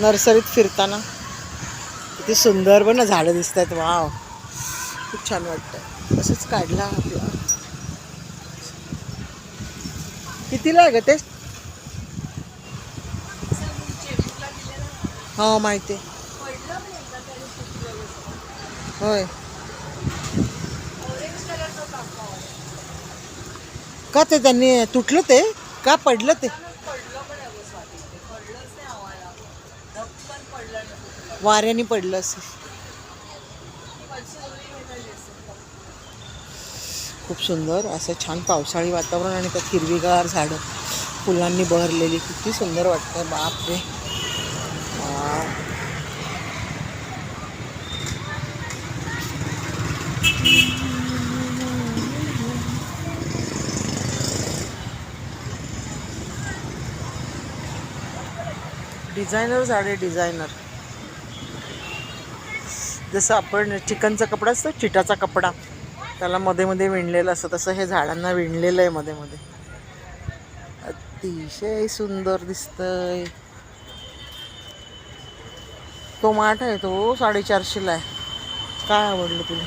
नर्सरीत फिरताना. किती सुंदर पण झाडं दिसत आहेत वाव. खूप छान वाटतं तसंच काढला आपला. कितीला आहे ग ते? हो माहिती आहे. होय. का ते त्यांनी तुटलं ते? का पडलं ते? वाऱ्याने पडलं असेल खूप सुंदर असं छान पावसाळी वातावरण आणि त्यात हिरवीगार झाडं फुलांनी बहरलेली किती सुंदर वाटतं बापरे वाव. डिझायनर झाडे डिझायनर. जसं आपण चिकनचा कपडा असतो चिटाचा कपडा. त्याला मध्ये मध्ये विणलेलं असतं तसं हे झाडांना विणलेलं आहे मध्ये मध्ये. अतिशय सुंदर दिसतंय. तो माठ आहे तो साडेचारशेला आहे. काय आवडलं तुला?